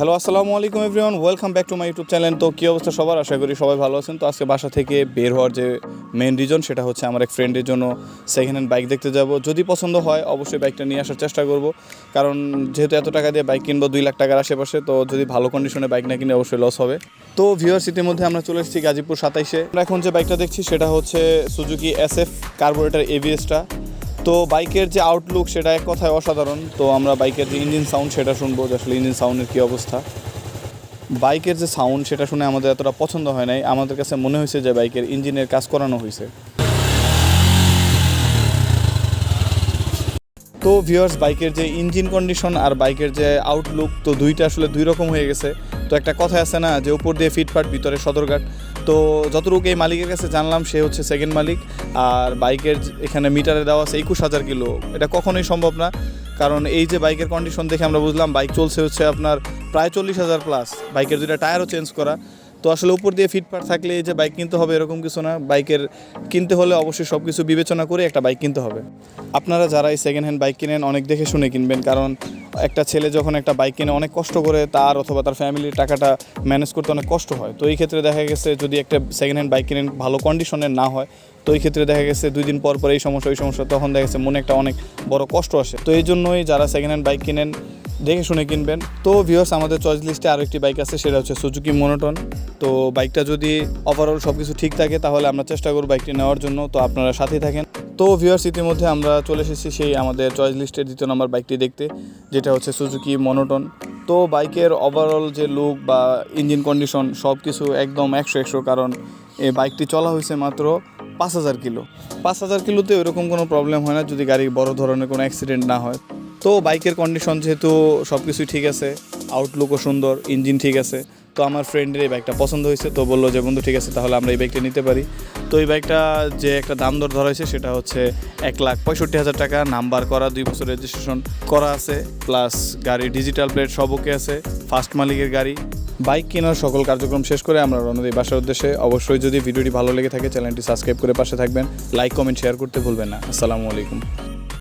Hello, আসসালামু আলাইকুম everyone, welcome back to my YouTube channel. তো কী অবস্থা সবার? আশা করি সবাই ভালো আছেন। তো আজকে বাসা থেকে বের হওয়ার যে মেন রিজন সেটা হচ্ছে আমার এক ফ্রেন্ডের জন্য সেকেন্ড হ্যান্ড বাইক দেখতে যাব। যদি পছন্দ হয়, অবশ্যই বাইকটা নিয়ে আসার চেষ্টা করব। কারণ যেহেতু এত টাকা দিয়ে বাইক কিনবো, দুই লাখ টাকার আশেপাশে, তো যদি ভালো কন্ডিশনে বাইক না কিনে অবশ্যই লস হবে। তো ভিউয়ার সিটির মধ্যে আমরা চলে এসেছি গাজীপুর সাতাইশে। আমরা এখন যে বাইকটা দেখছি, সেটা হচ্ছে সুজুকি এস এফ কার্বোরেটার এভিএসটা তো বাইকের যে আউটলুক সেটা এক কথায় অসাধারণ। তো আমরা বাইকের যে ইঞ্জিন সাউন্ড সেটা শুনব যে আসলে ইঞ্জিন সাউন্ডের কী অবস্থা। বাইকের যে সাউন্ড সেটা শুনে আমাদের এতটা পছন্দ হয় নাই। আমাদের কাছে মনে হয়েছে যে বাইকের ইঞ্জিনের কাজ করানো হয়েছে। তো ভিউয়ার্স বাইকের যে ইঞ্জিন কন্ডিশন আর বাইকের যে আউটলুক তো দুইটা আসলে দুই রকম হয়ে গেছে। তো একটা কথা আছে না যে উপর দিয়ে ফিটফাট ভিতরে সদরঘাট। তো যতটুকু এই মালিকের কাছে জানলাম, সে হচ্ছে সেকেন্ড মালিক। আর বাইকের এখানে মিটারে দেওয়া আছে একুশ হাজার কিলো। এটা কখনোই সম্ভব না। কারণ এই যে বাইকের কন্ডিশন দেখে আমরা বুঝলাম, বাইক চলছে হচ্ছে আপনার প্রায় চল্লিশ হাজার প্লাস বাইকের যেটা টায়ারও চেঞ্জ করা। তো আসলে উপর দিয়ে ফিটফাট থাকলে যে বাইক কিনতে হবে এরকম কিছু না। বাইকের কিনতে হলে অবশ্যই সব কিছু বিবেচনা করে একটা বাইক কিনতে হবে। আপনারা যারা এই সেকেন্ড হ্যান্ড বাইক কিনেন, অনেক দেখে শুনে কিনবেন। কারণ একটা ছেলে যখন একটা বাইক কিনে, অনেক কষ্ট করে তার অথবা তার ফ্যামিলির টাকাটা ম্যানেজ করতে অনেক কষ্ট হয়। তো এই ক্ষেত্রে দেখা গেছে যদি একটা সেকেন্ড হ্যান্ড বাইক কিনেন, ভালো কন্ডিশনের না হয়, তো এই ক্ষেত্রে দেখা গেছে দুই দিন পর পর এই সমস্যা, ওই সমস্যা, তখন দেখা গেছে মনে একটা অনেক বড় কষ্ট আসে। তো এই জন্যই যারা সেকেন্ড হ্যান্ড বাইক কিনেন দেখে শুনে কিনবেন। তো ভিউয়ার্স আমাদের চয়েস লিস্টে আরও একটি বাইক আছে, সেটা হচ্ছে সুজুকি মনোটন তো বাইকটা যদি ওভারঅল সব কিছু ঠিক থাকে, তাহলে আমরা চেষ্টা করব বাইকটি নেওয়ার জন্য। তো আপনারা সাথেই থাকেন। তো ভিউয়ার্স ইতিমধ্যে আমরা চলে এসেছি সেই আমাদের চয়েস লিস্টের দ্বিতীয় নম্বর বাইকটি দেখতে, যেটা হচ্ছে সুজুকি মনোটন তো বাইকের ওভারঅল যে লুক বা ইঞ্জিন কন্ডিশন সব কিছু একদম একশো একশো, কারণ এই বাইকটি চলা হয়েছে মাত্র পাঁচ হাজার কিলো। পাঁচ হাজার কিলোতে ওইরকম কোনো প্রবলেম হয় না, যদি গাড়ি বড় ধরনের কোনো অ্যাক্সিডেন্ট না হয়। তো বাইকের কন্ডিশন যেহেতু সব কিছুই ঠিক আছে আউটলুকও সুন্দর ইঞ্জিন ঠিক আছে, তো আমার ফ্রেন্ডের এই বাইকটা পছন্দ হয়েছে, তো বলল যে, বন্ধু, ঠিক আছে, তাহলে আমরা এই বাইকটা নিতে পারি। তো এই বাইকটা যে একটা দাম দর ধরা হয়েছে, সেটা হচ্ছে এক লাখ পঁয়ষট্টি হাজার টাকা। নাম্বার করা, দুই বছর রেজিস্ট্রেশন করা আছে প্লাস গাড়ি ডিজিটাল প্লেট সব ওকে আছে ফার্স্ট মালিকের গাড়ি। বাইক কেনার সকল কার্যক্রম শেষ করে আমরা দিই বাসার উদ্দেশ্যে। অবশ্যই যদি ভিডিওটি ভালো লেগে থাকে চ্যানেলটি সাবস্ক্রাইব করে পাশে থাকবেন। লাইক কমেন্ট শেয়ার করতে ভুলবেন না। আসসালামু আলাইকুম।